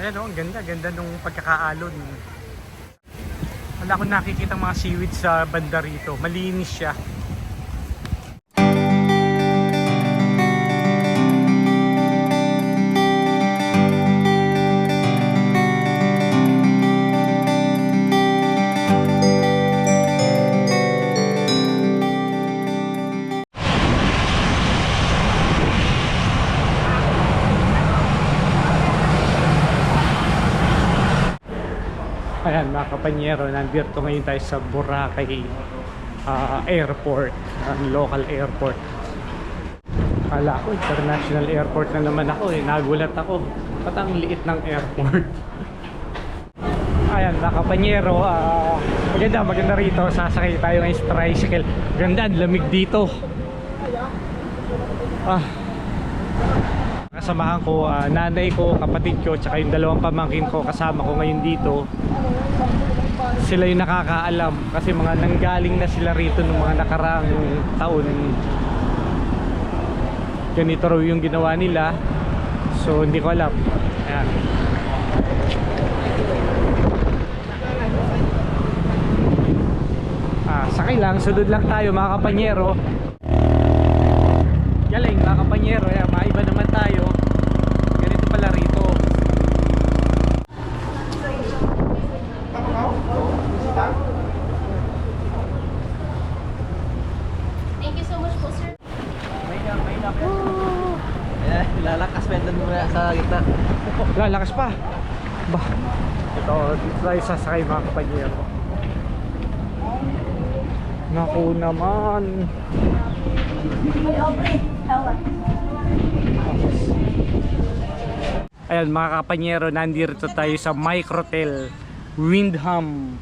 Ayan oh, ang ganda, ganda nung pagkakaalon. Wala akong nakikita mga seaweed sa banda rito. Malinis siya. Kapanyero, nandito ngayon tayo sa Boracay ah, Airport, ang local airport. Kala ko, international airport na naman ako eh. Nagulat ako. Ba't ang liit ng airport? Ayan, mga kapanyero, ah, maganda, maganda rito. Sasakay tayo ng tricycle. Ganda, lamig dito. Ah, kasamahan ko, ah, nanay ko, kapatid ko, tsaka yung dalawang pamangkin ko kasama ko ngayon dito. Sila yung nakakaalam kasi mga nanggaling na sila rito ng mga nakaraang taon. Ganito raw yung ginawa nila. So hindi ko alam. Ayan. Ah, sakay lang, sunod lang tayo mga kapanyero. Galing mga kapanyero, yan, maiba naman tayo. Ganito pala rito. Thank you so much po, sir. May na, may na. Ayan, lalakas pa doon muna sa gitna. Lalakas pa. Bah. Ito, dito tayo sasakay mga kapanyero. Naku naman. Ayan mga kapanyero, nandito tayo sa Microtel Windham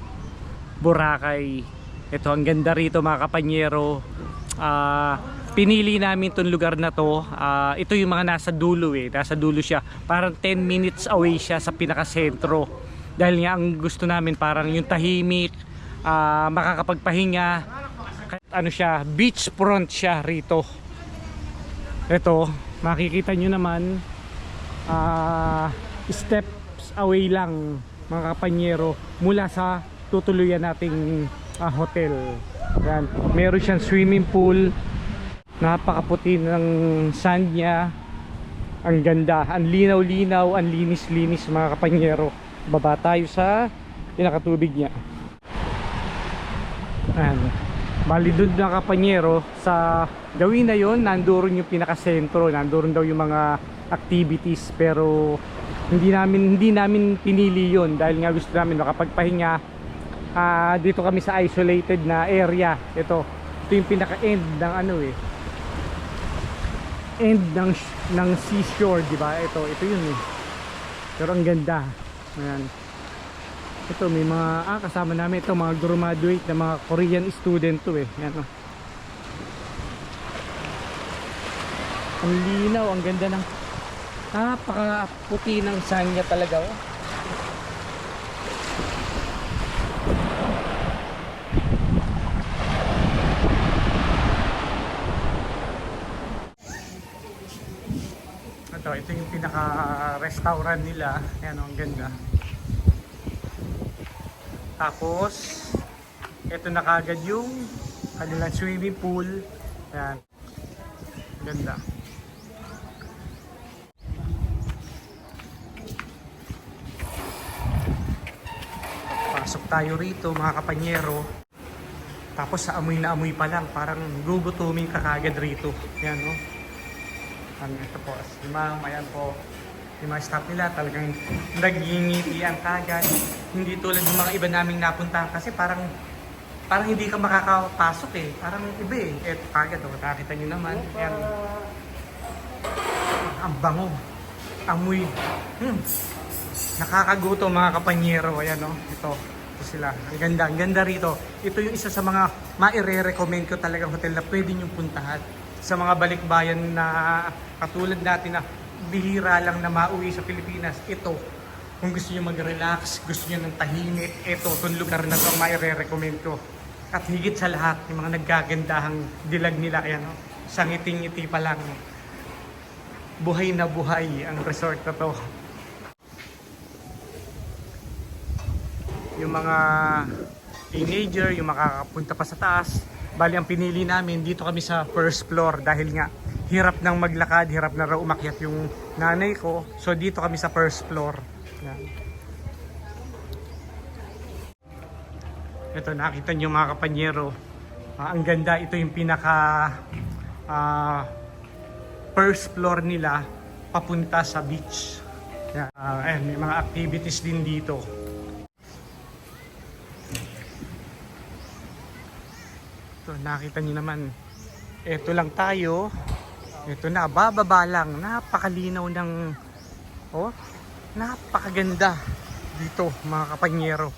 Boracay. Ito, ang ganda rito mga kapanyero. Ah, pinili namin tong lugar na to. Ah, ito yung mga nasa dulo eh. Nasa dulo siya. Parang 10 minutes away siya sa pinakasentro. Dahil nga ang gusto namin parang yung tahimik, ah, makakapagpahinga. Ano siya, beachfront siya rito. Ito, makikita nyo naman ah, steps away lang mga kapanyero mula sa tutuluyan nating ah, hotel. Yan. Meron siyang swimming pool. Napakaputi ng sand niya. Ang ganda. Ang linaw-linaw. Ang linis-linis mga kapanyero. Baba tayo sa pinakatubig niya. Ayan. Bali na kapanyero sa gawin na yon nandoon yung pinakasentro nandoon daw yung mga activities pero hindi namin hindi namin pinili yon dahil nga gusto namin makapagpahinga Ah, dito kami sa isolated na area. Ito ito yung pinaka end ng ano eh. End ng ng seashore di ba? Ito ito yun eh. Pero ang ganda. Ayan. Ito may mga ah, kasama namin ito mga graduate na mga Korean student to eh. Yan oh. ang linaw ang ganda ng napaka puti ng sanya talaga oh. Ito yung pinaka restaurant nila yan oh, ang ganda tapos, ito na kagad yung kanilang swimming pool. Ayan. Ganda. Pasok tayo rito mga kapanyero. Tapos sa amoy na amoy pa lang, parang gugutumin ka kagad rito. Ayan no. Ano ito po, si ma'am, ayan po. Yung mga staff nila talagang nagingitian kagad. Hindi tulad ng mga iba naming napuntahan kasi parang parang hindi ka makakapasok eh. Parang iba eh. Eto kagad oh, nakita nyo naman. Ayan. Ang bango. Amoy. Hmm. Nakakaguto mga kapanyero. Ayan oh. Ito. Ito sila. Ang ganda. Ang ganda rito. Ito yung isa sa mga maire-recommend ko talagang hotel na pwede nyo puntahan. Sa mga balikbayan na katulad natin na bihira lang na mauwi sa Pilipinas. Ito, kung gusto nyo mag-relax, gusto nyo ng tahimik, ito, itong lugar na ito maire-recommend ko. At higit sa lahat, yung mga naggagandahang dilag nila, ayan, no? sa ngiting-ngiti pa lang. Buhay na buhay ang resort na to. yung mga teenager, yung makakapunta pa sa taas. Bali ang pinili namin dito kami sa first floor dahil nga hirap nang maglakad, hirap na raw umakyat yung nanay ko. So dito kami sa first floor. Yan. Ito nakita niyo mga kapanyero. Ah, ang ganda ito yung pinaka ah, first floor nila papunta sa beach. Yan. Ah, ayan, may mga activities din dito. Nakita niyo naman. Ito lang tayo. Ito na, bababa lang. Napakalinaw ng... Oh, napakaganda dito mga kapanyero.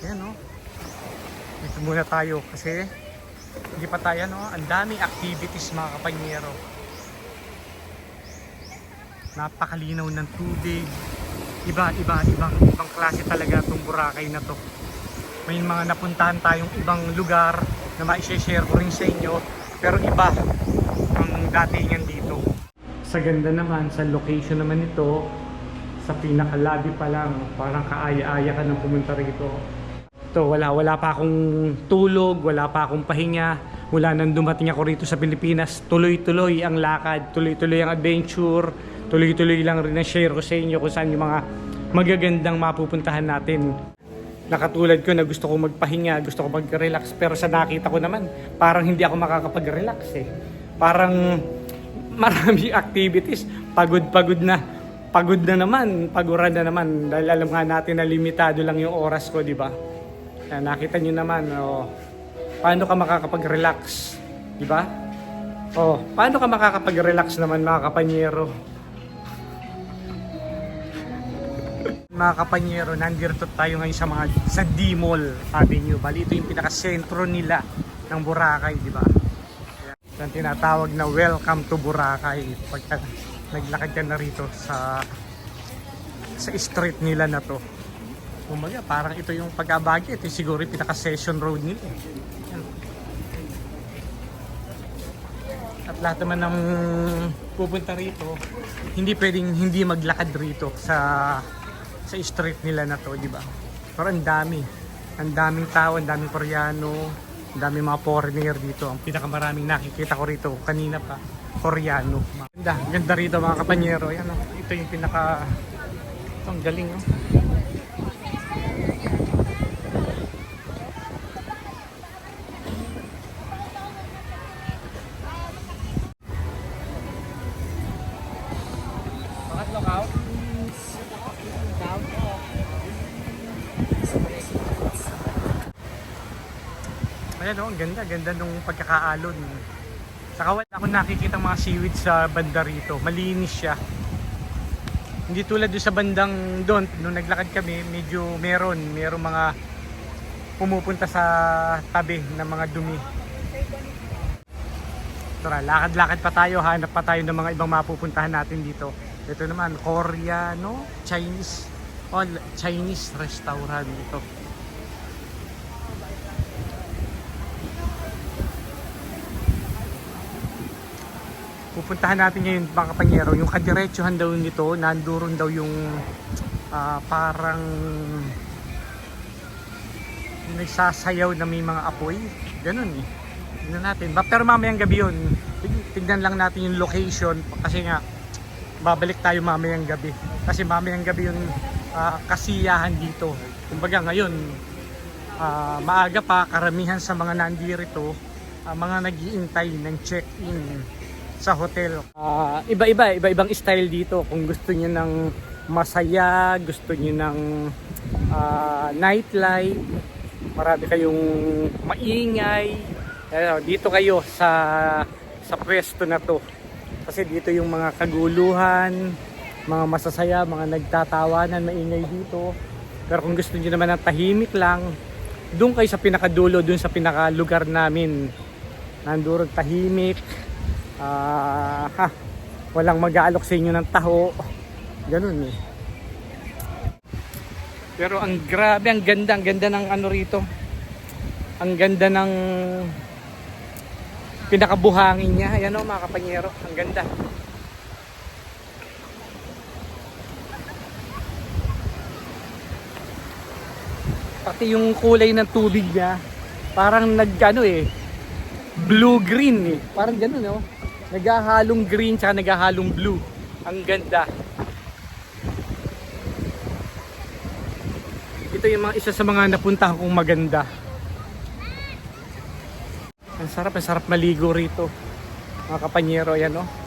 Yan oh. Dito muna tayo kasi hindi pa tayo no, ang daming activities mga kapanyero. Napakalinaw ng tubig. Iba, iba, ibang, ibang klase talaga itong Boracay na to. May mga napuntahan tayong ibang lugar na ma-share ko rin sa inyo. Pero iba ang datingan dito. Sa ganda naman, sa location naman ito, sa pinaka-lobby pa lang, parang kaaya-aya ka nang pumunta rito. Ito, wala, wala pa akong tulog, wala pa akong pahinga. Mula nang dumating ako rito sa Pilipinas, tuloy-tuloy ang lakad, tuloy-tuloy ang adventure, tuloy-tuloy lang rin ang share ko sa inyo kung saan yung mga magagandang mapupuntahan natin. Nakatulad ko na gusto ko magpahinga, gusto ko mag-relax, pero sa nakita ko naman, parang hindi ako makakapag-relax eh. Parang marami activities, pagod-pagod na. Pagod na naman, paguran na naman dahil alam nga natin na limitado lang yung oras ko, di ba? Nakita nyo naman, oh, paano ka makakapag-relax, di ba? Oh, paano ka makakapag-relax naman mga kapanyero? Mga kapanyero, nandito tayo ngayon sa mga sa D-Mall Avenue. Bali, ito yung pinaka-sentro nila ng Boracay, di ba? Yan tinatawag na welcome to Boracay. Pagka naglakad ka na rito sa sa street nila na to. Kumaga, parang ito yung pag-abagi. Ito yung siguro yung pinaka-session road nila. eh. At lahat naman ng pupunta rito, hindi pwedeng hindi maglakad rito sa sa street nila na to, di ba? Pero ang dami. Ang daming tao, ang daming Koreano, ang daming mga foreigner dito. Ang pinakamaraming nakikita ko rito kanina pa, Koreano. Ganda, ganda rito mga kapanyero. Yan, oh. Ito yung pinaka... Ito, ang galing. Oh. Ayan oh, ang ganda, ganda nung pagkakaalon. Saka wala akong nakikita mga seaweed sa banda rito. Malinis siya. Hindi tulad doon sa bandang doon, nung naglakad kami, medyo meron, meron mga pumupunta sa tabi ng mga dumi. Tara, lakad-lakad pa tayo, hanap pa tayo ng mga ibang mapupuntahan natin dito. Ito naman, Koreano, Chinese, oh, Chinese restaurant ito. Pupuntahan natin ngayon mga kapanyero yung kadiretsuhan daw nito nandoon daw yung ah, parang nagsasayaw na may mga apoy. Ganun eh. Tignan natin. Pero mamayang gabi yun. Tig- tignan lang natin yung location. Kasi nga babalik tayo mamayang gabi. Kasi mamayang gabi yung ah, kasiyahan dito. Kumbaga ngayon ah, maaga pa karamihan sa mga nandirito ah, mga nagiintay ng check-in sa hotel. Ah, iba-iba, iba-ibang style dito. Kung gusto niyo ng masaya, gusto niyo ng ah, nightlife, marami kayong maingay. Ayan, dito kayo sa sa pwesto na to. Kasi dito yung mga kaguluhan, mga masasaya, mga nagtatawanan, maingay dito. Pero kung gusto niyo naman ng tahimik lang, doon kayo sa pinakadulo, doon sa pinakalugar namin. Nandurog tahimik, ah ha, walang mag-aalok sa inyo ng taho. Ganun eh. Pero ang grabe, ang ganda, ang ganda ng ano rito. Ang ganda ng pinakabuhangin niya. Ayan o mga kapanyero, ang ganda. Pati yung kulay ng tubig niya, parang nagano eh, blue-green eh. Parang ganun, no? Naghahalong green tsaka naghahalong blue. Ang ganda. Ito yung mga isa sa mga napuntahan kong maganda. Ang sarap, ang sarap maligo rito. Mga kapanyero, yan no?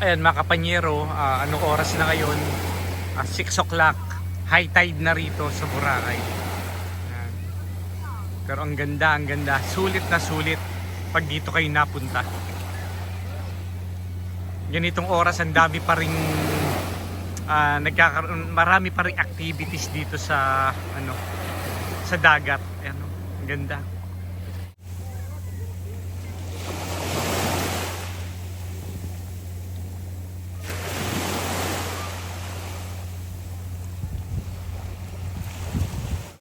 Ayan mga kapanyero, ah, anong oras na ngayon? 6 o'clock. High tide na rito sa Boracay. Ayan. Pero ang ganda, ang ganda. Sulit na sulit pag dito kayo napunta. Ganitong oras, ang dami pa rin ah, nagkakaroon, marami pa rin activities dito sa ano sa dagat. Ayan, ang ganda.